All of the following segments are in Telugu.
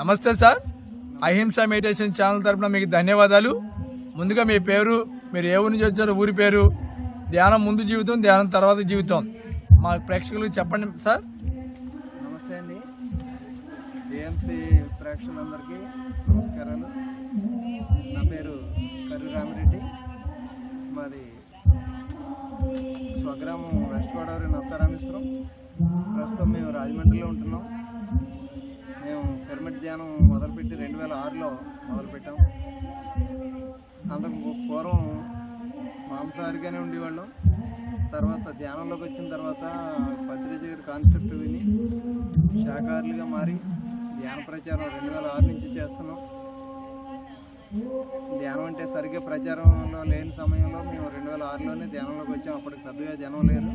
నమస్తే సార్. అహింస మెడిటేషన్ ఛానల్ తరఫున మీకు ధన్యవాదాలు. ముందుగా మీ పేరు మీరు ఏ ఊరి నుంచి వచ్చారో ఊరి పేరు ధ్యానం ముందు జీవితం ధ్యానం తర్వాత జీవితం. మా ప్రేక్షకులకు చెప్పండి సార్. నమస్తే అండి. ఏఎంసీ ప్రేక్షకులందరికీ నమస్కారాలు. నా పేరు కర్రి రామిరెడ్డి. మాది స్వగ్రామం వెస్ట్ గోదావరి నత్తారామేశ్వరం. ప్రస్తుతం మేము రాజమండ్రిలో ఉంటున్నాం. మేము పిరమిడ్ ధ్యానం మొదలుపెట్టి రెండు వేల ఆరులో మొదలుపెట్టాం. అంతకు పూర్వం మాంసాహారిగానే ఉండేవాళ్ళం. తర్వాత ధ్యానంలోకి వచ్చిన తర్వాత పత్రిజ గారి కాన్సెప్ట్ విని శాకాహారులుగా మారి ధ్యాన ప్రచారం రెండు వేల ఆరు నుంచి చేస్తున్నాం. ధ్యానం అంటే సరిగ్గా ప్రచారంలో లేని సమయంలో మేము రెండు వేల ఆరులోనే ధ్యానంలోకి వచ్చాం. అప్పటికి పెద్దగా జనం లేరు.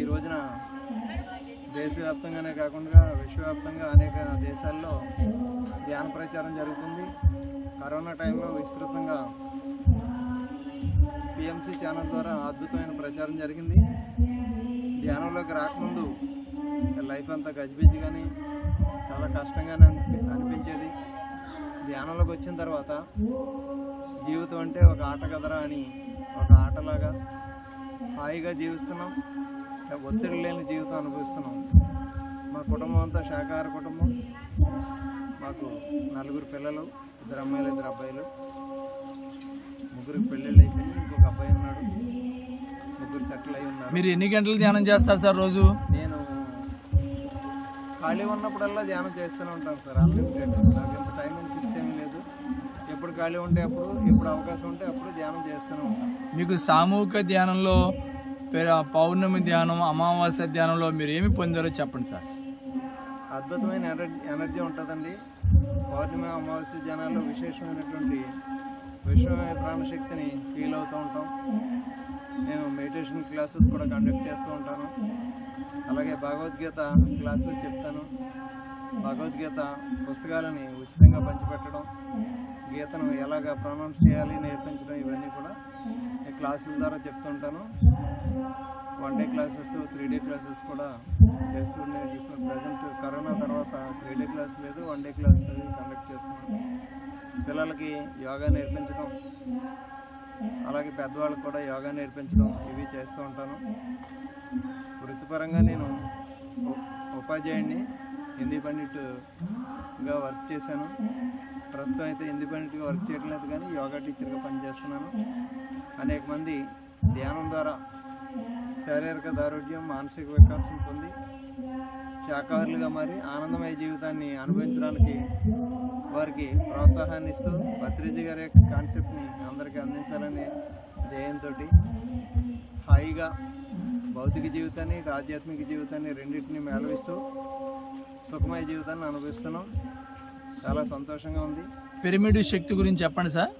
ఈ రోజున దేశవ్యాప్తంగానే కాకుండా విశ్వవ్యాప్తంగా అనేక దేశాల్లో ధ్యాన ప్రచారం జరుగుతుంది. కరోనా టైంలో విస్తృతంగా పిఎంసి ఛానల్ ద్వారా అద్భుతమైన ప్రచారం జరిగింది. ధ్యానంలోకి రాకముందు లైఫ్ అంతా గజిబిజి కానీ చాలా కష్టంగానే అనిపించేది. ధ్యానంలోకి వచ్చిన తర్వాత జీవితం అంటే ఒక ఆట కదరా అని ఒక ఆటలాగా హాయిగా జీవిస్తున్నాం. ఒత్తిడి లేని జీవితం అనుభవిస్తున్నాం. మా కుటుంబం అంతా శాకాహార కుటుంబం. మాకు నలుగురు పిల్లలు ఇద్దరు అమ్మాయిలు ఇద్దరు అబ్బాయిలు. ముగ్గురికి పెళ్ళిళ్ళు అయిపోయింది ఇంకొక అబ్బాయి ఉన్నాడు. ముగ్గురు సెటిల్ అయి ఉన్నారు. మీరు ఎన్ని గంటలు ధ్యానం చేస్తారు సార్ రోజు? నేను ఖాళీ ఉన్నప్పుడల్లా ధ్యానం చేస్తూనే ఉంటాను సార్ అన్లిమిటెడ్ నాకు ఇంత టైం ఫిక్స్ ఏమీ లేదు. ఎప్పుడు ఖాళీ ఉంటే అప్పుడు ఎప్పుడు అవకాశం ఉంటే అప్పుడు ధ్యానం చేస్తూనే ఉంటాను. మీకు సామూహిక ధ్యానంలో పౌర్ణమి ధ్యానం అమావాస్య ధ్యానంలో మీరు ఏమి పొందారో చెప్పండి సార్. అద్భుతమైన ఎనర్జీ ఎనర్జీ ఉంటుందండి. పౌర్ణమి అమావాస్య ధ్యానాల్లో విశేషమైనటువంటి విశ్వమైన ప్రాణశక్తిని ఫీల్ అవుతూ ఉంటాం. నేను మెడిటేషన్ క్లాసెస్ కూడా కండక్ట్ చేస్తూ ఉంటాను. అలాగే భగవద్గీత క్లాసెస్ చెప్తాను. భగవద్గీత పుస్తకాలని ఉచితంగా పంచిపెట్టడం గీతను ఎలాగ ప్రొనౌన్స్ చేయాలి నేర్పించడం ఇవన్నీ కూడా క్లాసుల ద్వారా చెప్తుంటాను one day classes three day classes కూడా చేస్తున్నాయి ఇప్పుడు ప్రజెంట్ కరోనా తర్వాత త్రీ డే క్లాస్ లేదు వన్ డే క్లాసెస్ కండక్ట్ చేస్తున్నాను. పిల్లలకి యోగా నేర్పించడం అలాగే పెద్దవాళ్ళకి కూడా యోగా నేర్పించడం ఇవి చేస్తూ ఉంటాను. వృత్తిపరంగా నేను ఉపాధ్యాయుడిని ఇండిపెండెంట్గా వర్క్ చేశాను. ప్రస్తుతం అయితే ఇండిపెండెంట్గా వర్క్ చేయడం లేదు కానీ యోగా టీచర్గా పనిచేస్తున్నాను. అనేక మంది ధ్యానం ద్వారా శారీరక దారుఢ్యం మానసిక వికాసం పొంది శాకాహారులుగా మారి ఆనందమయ జీవితాన్ని అనుభవించడానికి వారికి ప్రోత్సాహాన్ని ఇస్తూ భత్రిజీ గారి యొక్క కాన్సెప్ట్ని అందరికీ అందించాలనే ధ్యేయంతో హాయిగా భౌతిక జీవితాన్ని ఆధ్యాత్మిక జీవితాన్ని రెండింటిని మేళవిస్తూ సుఖమయ జీవితాన్ని అనుభవిస్తున్నాం. చాలా సంతోషంగా ఉంది. పిరమిడ్ శక్తి గురించి చెప్పండి సార్.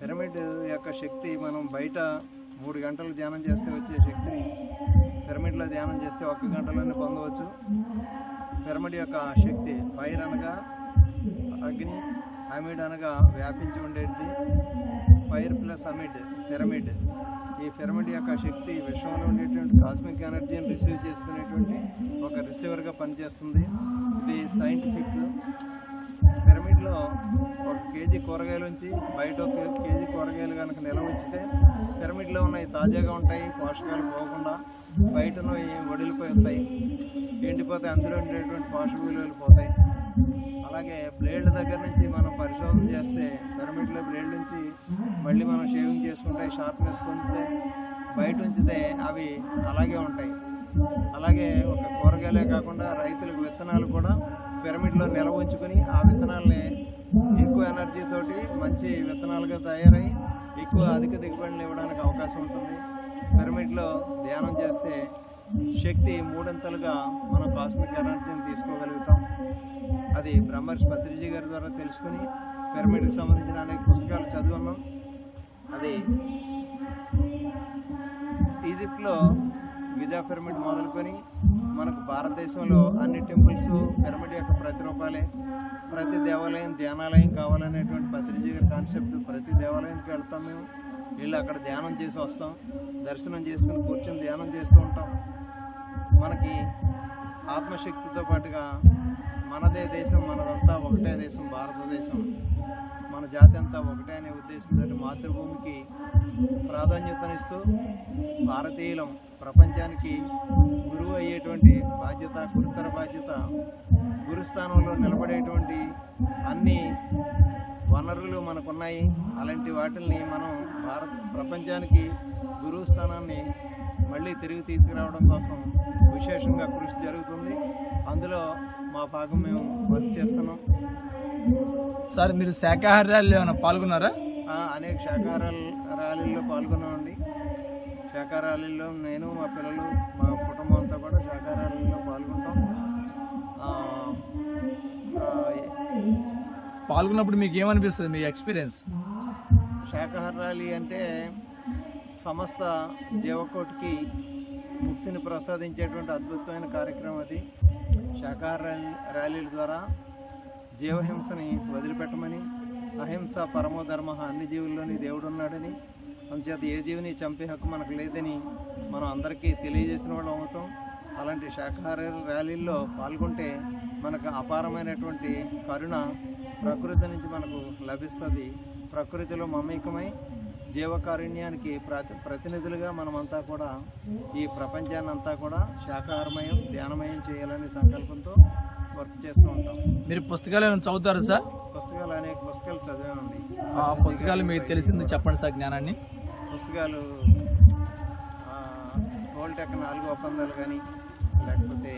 పిరమిడ్ యొక్క శక్తి మనం బయట మూడు గంటలు ధ్యానం చేస్తే వచ్చే శక్తిని పిరమిడ్లో ధ్యానం చేస్తే ఒక్క గంటలోనే పొందవచ్చు. పిరమిడ్ యొక్క శక్తి ఫైర్ అనగా అగ్ని అమిడ్ అనగా వ్యాపించి ఉండేది ఫైర్ ప్లస్ అమిడ్ పిరమిడ్. ఈ పిరమిడ్ యొక్క శక్తి విశ్వంలో ఉండేటువంటి కాస్మిక్ ఎనర్జీని రిసీవ్ చేసుకునేటువంటి ఒక రిసీవర్గా పనిచేస్తుంది. ఇది సైంటిఫిక్ పిరమిడ్లో ఒక కేజీ కూరగాయలు ఉంచి బయట ఒక కేజీ కూరగాయలు కనుక నిల్వ ఉంచితే పిరమిడ్లో ఉన్నాయి తాజాగా ఉంటాయి పోషకాలు పోకుండా బయట వడిలిపోయి ఉంటాయి ఎండిపోతే అందులో ఉండేటువంటి పోషక విలువలు పోతాయి. అలాగే బ్లేడ్ల దగ్గర నుంచి మనం పరిశోధన చేస్తే పిరమిడ్లో బ్లేడ్ నుంచి మళ్ళీ మనం షేవింగ్ చేసుకుంటే షార్ప్నెస్ పొందితే బయట ఉంచితే అవి అలాగే ఉంటాయి. అలాగే ఒక కూరగాయలే కాకుండా రైతులకు విత్తనాలు కూడా పిరమిడ్లో నిల్వ ఉంచుకొని ఆ విత్తనాలని ఎక్కువ ఎనర్జీ తోటి మంచి విత్తనాలుగా తయారై ఎక్కువ అధిక దిగుబడిని ఇవ్వడానికి అవకాశం ఉంటుంది. పిరమిడ్లో ధ్యానం చేస్తే శక్తి మూడంతలుగా మనం కాస్మిక్ ఎనర్జీని తీసుకోగలుగుతాం. అది బ్రహ్మర్షి పత్రిజీ గారి ద్వారా తెలుసుకుని పిరమిడ్కి సంబంధించిన అనేక పుస్తకాలు చదువున్నాం. అది ఈజిప్ట్లో గిజా పిరమిడ్ మొదలుకొని మనకు భారతదేశంలో అన్ని టెంపుల్స్ పిరమిడ్ యొక్క ప్రతిరూపాలే ప్రతి దేవాలయం ధ్యానాలయం కావాలనేటువంటి పత్రిజీ గారి కాన్సెప్ట్ ప్రతి దేవాలయానికి వెళ్తాం మేము. వీళ్ళు అక్కడ ధ్యానం చేసి వస్తాం దర్శనం చేసుకుని కూర్చొని ధ్యానం చేస్తూ ఉంటాం. మనకి ఆత్మశక్తితో పాటుగా మనదే దేశం మనదంతా ఒకటే దేశం భారతదేశం. మన జాతి అంతా ఒకటే అనే ఉద్దేశంతో మాతృభూమికి ప్రాధాన్యతనిస్తూ భారతీయులం ప్రపంచానికి గురువు అయ్యేటువంటి బాధ్యత గురుతర బాధ్యత గురుస్థానంలో నిలబడేటువంటి అన్ని వనరులు మనకున్నాయి. అలాంటి వాటిల్ని మనం భారత ప్రపంచానికి గురువు స్థానాన్ని మళ్ళీ తిరిగి తీసుకురావడం కోసం విశేషంగా కృషి జరుగుతుంది. అందులో మా భాగం మేము వర్క్ చేస్తున్నాం. సార్ మీరు శాకాహార ర్యాలీలో ఏమైనా పాల్గొన్నారా? అనేక శాఖాహార ర్యాలీల్లో పాల్గొన్నామండి. శాఖాహార ర్యాలీల్లో నేను మా పిల్లలు మా కుటుంబం అంతా కూడా శాఖాహార ర్యాలీల్లో పాల్గొంటాం. పాల్గొన్నప్పుడు మీకు ఏమనిపిస్తుంది మీ ఎక్స్పీరియన్స్? శాఖాహార ర్యాలీ అంటే సమస్త జీవకోటికి ముక్తిని ప్రసాదించేటువంటి అద్భుతమైన కార్యక్రమం అది. శాఖాహార ర్యాలీ ర్యాలీల ద్వారా జీవహింసని వదిలిపెట్టమని అహింస పరమో ధర్మ అన్ని జీవుల్లోని దేవుడు ఉన్నాడని అందుచేత ఏ జీవిని చంపే హక్కు మనకు లేదని మనం అందరికీ తెలియజేసిన వాళ్ళం అవుతాం. అలాంటి శాఖాహార ర్యాలీల్లో పాల్గొంటే మనకు అపారమైనటువంటి కరుణ ప్రకృతి నుంచి మనకు లభిస్తుంది. ప్రకృతిలో మమేకమై జీవకారుణ్యానికి ప్రతి ప్రతినిధులుగా మనమంతా కూడా ఈ ప్రపంచాన్ని అంతా కూడా శాకాహారమయం ధ్యానమయం చేయాలనే సంకల్పంతో వర్క్ చేస్తూ ఉంటాం. మీరు పుస్తకాలు ఏమైనా చదువుతారా సార్? పుస్తకాలు అనేక పుస్తకాలు చదివామండి. ఆ పుస్తకాలు మీకు తెలిసింది చెప్పండి సార్ జ్ఞానాన్ని. పుస్తకాలు టెక్ నాలుగు ఒప్పందాలు కానీ లేకపోతే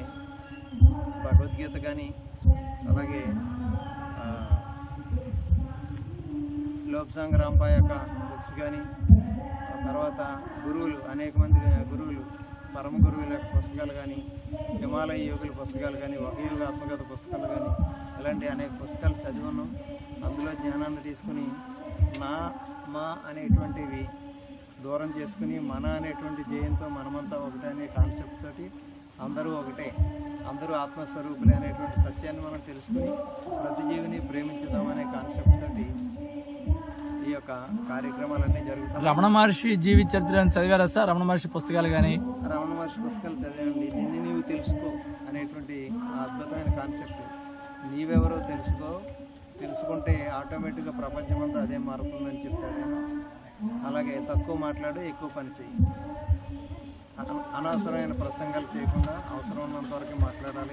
భగవద్గీత కానీ అలాగే లోక్సాంగ్ రాంపా యొక్క బుక్స్ కానీ తర్వాత గురువులు అనేక మంది గురువులు పరమ గురువుల యొక్క పుస్తకాలు కానీ హిమాలయ యోగుల పుస్తకాలు కానీ ఒక యోగ ఆత్మకథ పుస్తకాలు కానీ ఇలాంటి అనేక పుస్తకాలు చదివాను. అందులో జ్ఞానాన్ని తీసుకుని నా మా అనేటువంటివి దూరం చేసుకుని మన అనేటువంటి జయంతో మనమంతా ఒకటే అనే కాన్సెప్ట్ తోటి అందరూ ఒకటే. అందరూ ఆత్మస్వరూపులే అనేటువంటి సత్యాన్ని మనం తెలుసుకుని ప్రతి జీవిని ప్రేమించుదాం అనే కాన్సెప్ట్ తోటి ఈ యొక్క కార్యక్రమాలన్నీ జరుగుతాయి. రమణ మహర్షి జీవిత చరిత్రను చదివారా సార్? రమణ మహర్షి పుస్తకాలు కానీ రమణ మహర్షి పుస్తకాలు చదివండి నిన్ను నీవు తెలుసుకో అనేటువంటి అద్భుతమైన కాన్సెప్ట్. నీవెవరో తెలుసుకో. తెలుసుకుంటే ఆటోమేటిక్గా ప్రపంచం అంతా అదే మారుతుందని చెప్తాడు అలాగే తక్కువ మాట్లాడు ఎక్కువ పని అన- అనవసరమైన ప్రసంగాలు చేయకుండా అవసరం ఉన్నంత వరకు మాట్లాడాలి.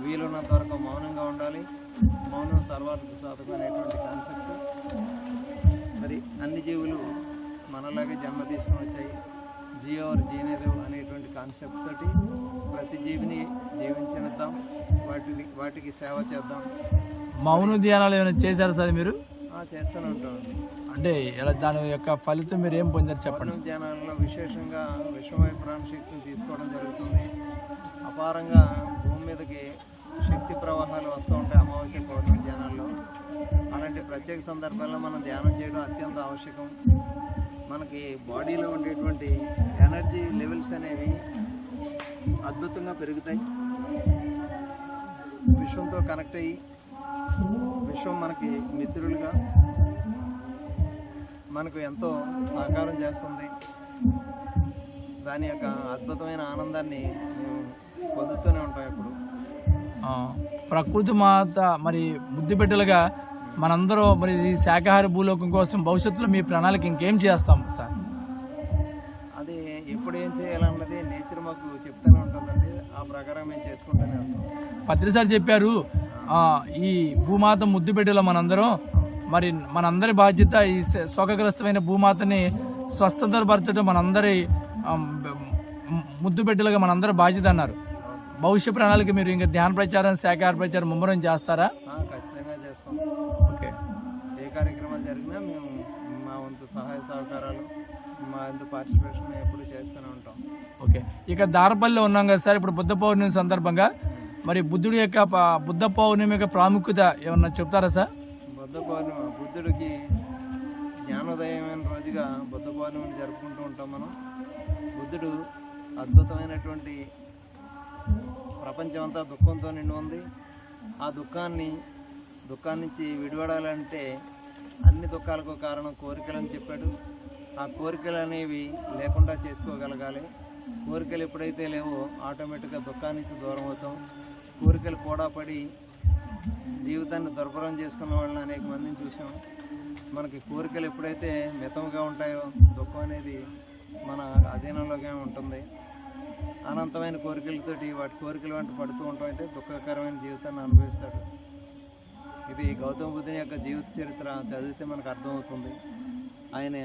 వీలున్నంత వరకు మౌనంగా ఉండాలి. మౌనం సర్వార్థ సాధకు అనేటువంటి కాన్సెప్ట్. మరి అన్ని జీవులు మనలాగే జన్మ తీసుకుని వచ్చాయి జియోర్ జీనేదేవ్ అనేటువంటి కాన్సెప్ట్ తోటి ప్రతి జీవిని జీవించనిద్దాం. వాటిని వాటికి సేవ చేద్దాం. మౌన ధ్యానాలు ఏమైనా చేశారా సార్ మీరు? చేస్తూనే ఉంటామండి అంటే ఇలా దాని యొక్క ఫలితం మీరు ఏం పొందారు చెప్పండి ధ్యానాలలో విశేషంగా విశ్వమయ ప్రాణశక్తిని తీసుకోవడం జరుగుతుంది. అపారంగా భూమి మీదకి శక్తి ప్రవాహాలు వస్తూ ఉంటాయి. అమావాస్య పౌర్ణమి ధ్యానాల్లో అలాంటి ప్రత్యేక సందర్భాల్లో మనం ధ్యానం చేయడం అత్యంత ఆవశ్యకం. మనకి బాడీలో ఉండేటువంటి ఎనర్జీ లెవెల్స్ అనేవి అద్భుతంగా పెరుగుతాయి. విశ్వంతో కనెక్ట్ అయ్యి విశ్వం మనకి మిత్రులుగా మనకు ఎంతో సహకారం చేస్తుంది. దాని యొక్క అద్భుతమైన ఆనందాన్ని పొందుతూనే ఉంటాం ఇప్పుడు ప్రకృతి మాత మరి బిడ్డలుగా మనందరూ మరి ఈ శాకాహార భూలోకం కోసం భవిష్యత్తులో మీ ప్రణాళిక ఇంకేం చేస్తాం సార్? అది ఎప్పుడు ఏం చేయాలన్నది నేచర్ మాకు చెప్తూనే ఉంటుందండి. ఆ ప్రకారం మేము చేసుకుంటూనే ఉంటాం. పత్రి సార్ చెప్పారు ఈ భూమాత ముద్దు మనందరం. మరి మనందరి బాధ్యత ఈ శోకగ్రస్తమైన భూమాతని స్వస్థతపరచడం మనందరి ముద్దు బిడ్డలుగా మనందరి బాధ్యత అన్నారు. భవిష్య ప్రణాళిక మీరు ఇంకా ధ్యాన ప్రచారం శాఖాహార ప్రచారం ముమ్మరం చేస్తారా? ఖచ్చితంగా చేస్తాం. ఓకే. ఏ కార్యక్రమాలు జరిగినా మేము మా వంతు సహాయ సహకారాలు మా వంతు పార్టిసిపేషన్ ఎప్పుడు చేస్తూనే ఉంటాం. ఓకే. ఇక దారపల్లిలో ఉన్నాం కదా సార్ ఇప్పుడు బుద్ధ పౌర్ణమి సందర్భంగా. మరి బుద్ధుడి యొక్క బుద్ధ పౌర్ణమి యొక్క ప్రాముఖ్యత ఏమన్నా చెప్తారా సార్? బుద్ధ పౌర్ణిమ బుద్ధుడికి జ్ఞానోదయమైన రోజుగా బుద్ధ పౌర్ణమిని జరుపుకుంటూ ఉంటాం మనం. బుద్ధుడు అద్భుతమైనటువంటి ప్రపంచం అంతా దుఃఖంతో నిండి ఉంది. ఆ దుఃఖాన్ని దుఃఖాన్ని నుంచి విడిపడాలంటే అన్ని దుఃఖాలకు కారణం కోరికలని చెప్పాడు. ఆ కోరికలు అనేవి లేకుండా చేసుకోగలగాలి. కోరికలు ఎప్పుడైతే లేవో ఆటోమేటిక్గా దుఃఖాన్ని నుంచి దూరం అవుతాం. కోరికలు కూడా పడి జీవితాన్ని దుర్భరం చేసుకున్న వాళ్ళని అనేక మందిని చూసాం. మనకి కోరికలు ఎప్పుడైతే మితంగా ఉంటాయో దుఃఖం అనేది మన అధీనంలోనే ఉంటుంది. అనంతమైన కోరికలతోటి వాటి కోరికలు వెంట పడుతూ ఉండటం అయితే దుఃఖకరమైన జీవితాన్ని అనుభవిస్తాడు. ఇది గౌతమ బుద్ధుని యొక్క జీవిత చరిత్ర చదివితే మనకు అర్థమవుతుంది. ఆయన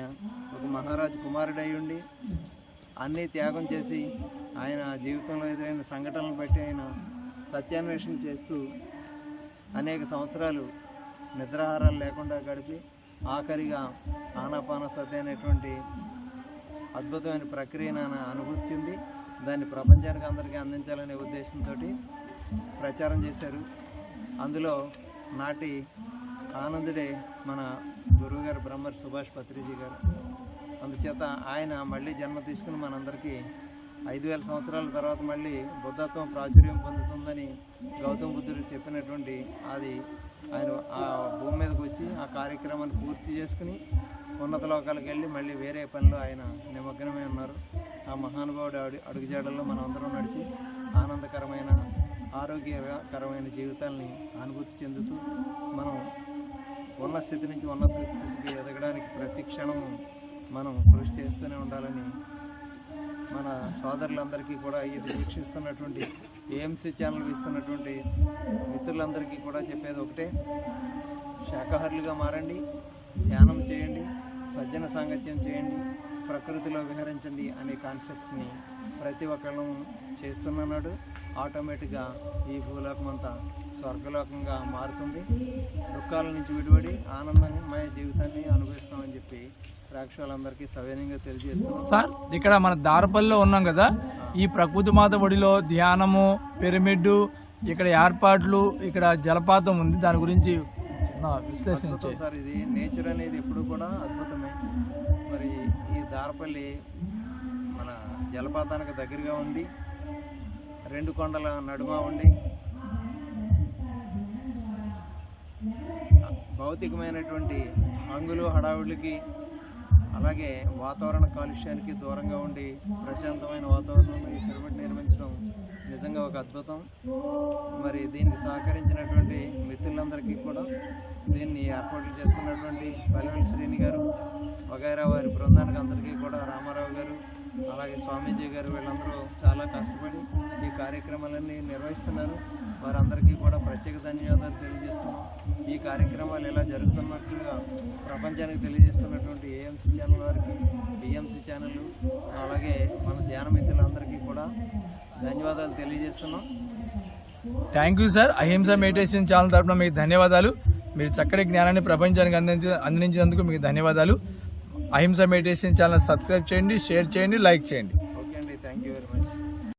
ఒక మహారాజు కుమారుడు ఉండి అన్నీ త్యాగం చేసి ఆయన జీవితంలో ఎదురైన సంఘటనలు బట్టి ఆయన సత్యాన్వేషణ చేస్తూ అనేక సంవత్సరాలు నిద్రాహారాలు లేకుండా గడిపి ఆఖరిగా ఆనాపాన సతి అనేటువంటి అద్భుతమైన ప్రక్రియను అనుభూతి చెంది దాన్ని ప్రపంచానికి అందరికీ అందించాలనే ఉద్దేశంతో ప్రచారం చేశారు. అందులో నాటి ఆనందుడే మన గురువుగారు బ్రహ్మర్ సుభాష్ పత్రిజీ గారు. అందుచేత ఆయన మళ్ళీ జన్మ తీసుకుని మనందరికీ ఐదు వేల సంవత్సరాల తర్వాత మళ్ళీ బుద్ధత్వం ప్రాచుర్యం పొందుతుందని గౌతమ బుద్ధుడు చెప్పినటువంటి అది ఆయన ఆ భూమి మీదకి వచ్చి ఆ కార్యక్రమాన్ని పూర్తి చేసుకుని ఉన్నత లోకాలకు వెళ్ళి మళ్ళీ వేరే పనిలో ఆయన నిమగ్నమై ఉన్నారు. ఆ మహానుభావుడు అడు అడుగుజాడల్లో మనం అందరం నడిచి ఆనందకరమైన ఆరోగ్యకరమైన జీవితాల్ని అనుభూతి చెందుతూ మనం ఉన్న స్థితి నుంచి ఉన్నత స్థితికి ఎదగడానికి ప్రతి క్షణము మనం కృషి చేస్తూనే ఉండాలని మన సోదరులందరికీ కూడా ఇది వీక్షిస్తున్నటువంటి ఏఎంసీ ఛానల్ ఇస్తున్నటువంటి మిత్రులందరికీ కూడా చెప్పేది ఒకటే. శాకాహారులుగా మారండి. ధ్యానం చేయండి. సజ్జన సాంగత్యం చేయండి ప్రకృతిలో విహరించండి అనే కాన్సెప్ట్ని ప్రతి ఒక్కళ్ళు చేస్తున్నాడు ఆటోమేటిక్గా ఈ భూలోకం అంతా స్వర్గలోకంగా మారుతుంది. దుఃఖాల నుంచి విడిపడి ఆనందమయ జీవితాన్ని అనుభవిస్తామని చెప్పి ప్రేక్షకులందరికీ సవినయంగా తెలియజేస్తున్నాం. సార్ ఇక్కడ మన దారపల్లిలో ఉన్నాం కదా. ఈ ప్రకృతి మాత ఒడిలో ధ్యానము పిరమిడ్ ఇక్కడ ఏర్పాట్లు ఇక్కడ జలపాతం ఉంది. దాని గురించి విశ్లేషించే అద్భుతం సార్ ఇది నేచర్ అనేది ఎప్పుడు కూడా అద్భుతమే. మరి ఈ దారపల్లి మన జలపాతానికి దగ్గరగా ఉండి రెండు కొండల నడుమ ఉండి భౌతికమైనటువంటి హంగులు హడావుడికి అలాగే వాతావరణ కాలుష్యానికి దూరంగా ఉండి ప్రశాంతమైన వాతావరణంలో ఈ పిరమిడ్ నిర్మించడం నిజంగా ఒక అద్భుతం. మరి దీనికి సహకరించినటువంటి మిత్రులందరికీ కూడా దీన్ని ఏర్పాట్లు చేస్తున్నటువంటి పల్లెల శ్రేణి గారు వగైరా వారి బృందానికి అందరికీ కూడా రామారావు గారు అలాగే స్వామీజీ గారు వీళ్ళందరూ చాలా కష్టపడి ఈ కార్యక్రమాలన్నీ నిర్వహిస్తున్నారు. వారందరికీ కూడా ప్రత్యేక ధన్యవాదాలు తెలియజేస్తున్నాం. ఈ కార్యక్రమాలు ఎలా జరుగుతున్నట్టుగా ప్రపంచానికి తెలియజేస్తున్నటువంటి ఏఎంసీ ఛానల్ వారికి బిఎంసీ ఛానల్ అలాగే మన ధ్యాన మిత్రులందరికీ కూడా ధన్యవాదాలు తెలియజేస్తున్నాం. Thank you sir Ahimsa meditation channel తరపున మీకు ధన్యవాదాలు. మీరు చక్కటి జ్ఞానాన్ని ప్రపంచానికి అందించ అందించినందుకు మీకు ధన్యవాదాలు. అహింస మెడిటేషన్ ఛానల్ సబ్స్క్రైబ్ చేయండి షేర్ చేయండి లైక్ చేయండి.